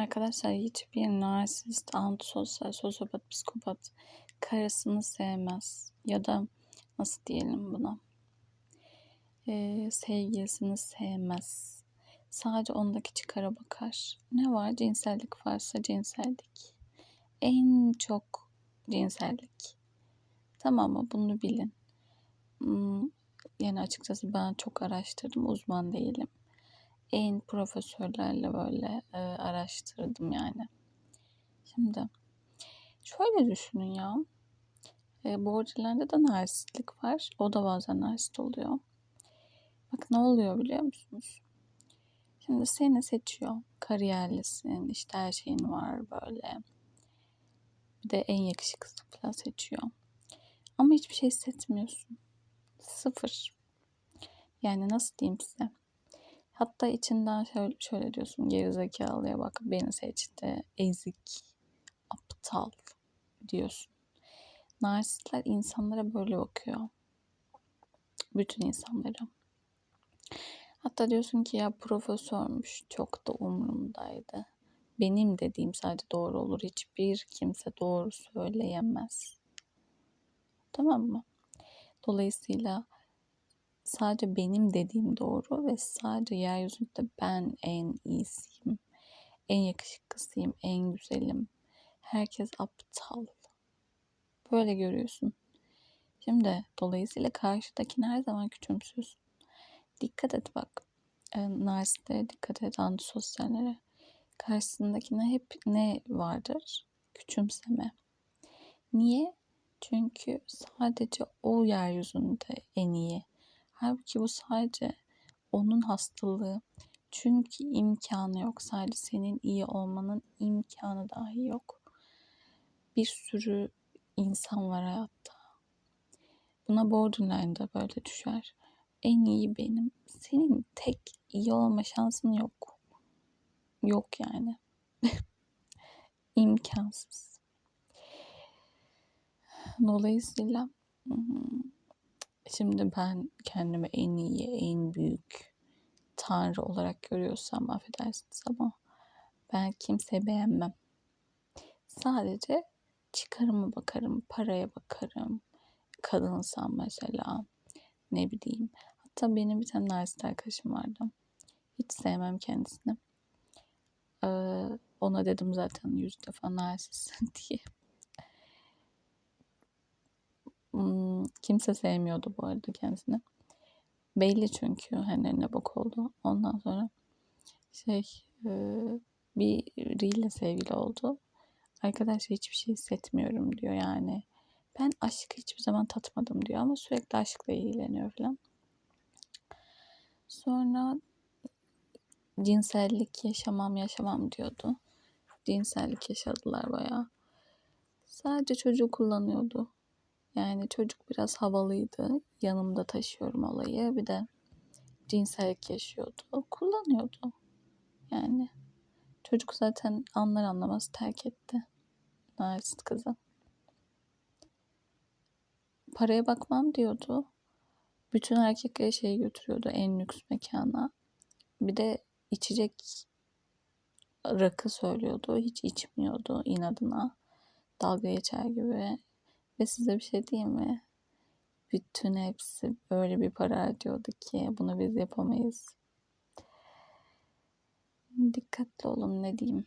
Arkadaşlar hiçbir narsist, antisosyal, sosyopat, psikopat karısını sevmez. Ya da nasıl diyelim buna? Ee, sevgilisini sevmez. Sadece ondaki çıkara bakar. Ne var? Cinsellik varsa cinsellik. En çok cinsellik. Tamam mı? Bunu bilin. Hmm, yani açıkçası ben çok araştırdım. Uzman değilim en profesörlerle böyle e, araştırdım yani. Şimdi şöyle düşünün ya. E, borderline'de de narsistlik var. O da bazen narsist oluyor. Bak ne oluyor biliyor musunuz? Şimdi seni seçiyor. Kariyerlisin, işte her şeyin var böyle. Bir de en yakışıklısı falan seçiyor. Ama hiçbir şey hissetmiyorsun. Sıfır. Yani nasıl diyeyim size? Hatta içinden şöyle, şöyle diyorsun gerizekalıya bak beni seçti ezik aptal diyorsun. Narsistler insanlara böyle bakıyor. Bütün insanlara. Hatta diyorsun ki ya profesörmüş çok da umurumdaydı. Benim dediğim sadece doğru olur. Hiçbir kimse doğru söyleyemez. Tamam mı? Dolayısıyla sadece benim dediğim doğru ve sadece yeryüzünde ben en iyisiyim. En yakışıklısıyım, en güzelim. Herkes aptal. Böyle görüyorsun. Şimdi dolayısıyla karşıdakini her zaman küçümsüyorsun. Dikkat et bak. E, narsistlere dikkat et, antisosyallere. Karşısındakine hep ne vardır? Küçümseme. Niye? Çünkü sadece o yeryüzünde en iyi Halbuki bu sadece onun hastalığı. Çünkü imkanı yok. Sadece senin iyi olmanın imkanı dahi yok. Bir sürü insan var hayatta. Buna borderline'da böyle düşer. En iyi benim. Senin tek iyi olma şansın yok. Yok yani. İmkansız. Dolayısıyla Şimdi ben kendimi en iyi, en büyük tanrı olarak görüyorsam affedersiniz ama ben kimseyi beğenmem. Sadece çıkarıma bakarım, paraya bakarım. Kadınsam mesela ne bileyim. Hatta benim bir tane narsist arkadaşım vardı. Hiç sevmem kendisini. Ee, ona dedim zaten yüz defa narsist diye. Kimse sevmiyordu bu arada kendisini. Belli çünkü hani ne bok oldu. Ondan sonra şey e, biriyle sevgili oldu. Arkadaş hiçbir şey hissetmiyorum diyor yani. Ben aşkı hiçbir zaman tatmadım diyor ama sürekli aşkla ilgileniyor falan. Sonra cinsellik yaşamam yaşamam diyordu. Cinsellik yaşadılar bayağı. Sadece çocuğu kullanıyordu. Yani çocuk biraz havalıydı. Yanımda taşıyorum olayı. Bir de cinsellik yaşıyordu. Kullanıyordu. Yani çocuk zaten anlar anlamaz terk etti. Narsist kızı. Paraya bakmam diyordu. Bütün erkekleri şey götürüyordu en lüks mekana. Bir de içecek rakı söylüyordu. Hiç içmiyordu inadına. Dalga geçer gibi. Ve size bir şey diyeyim mi? Bütün hepsi böyle bir para harcıyordu ki bunu biz yapamayız. Dikkatli olun ne diyeyim.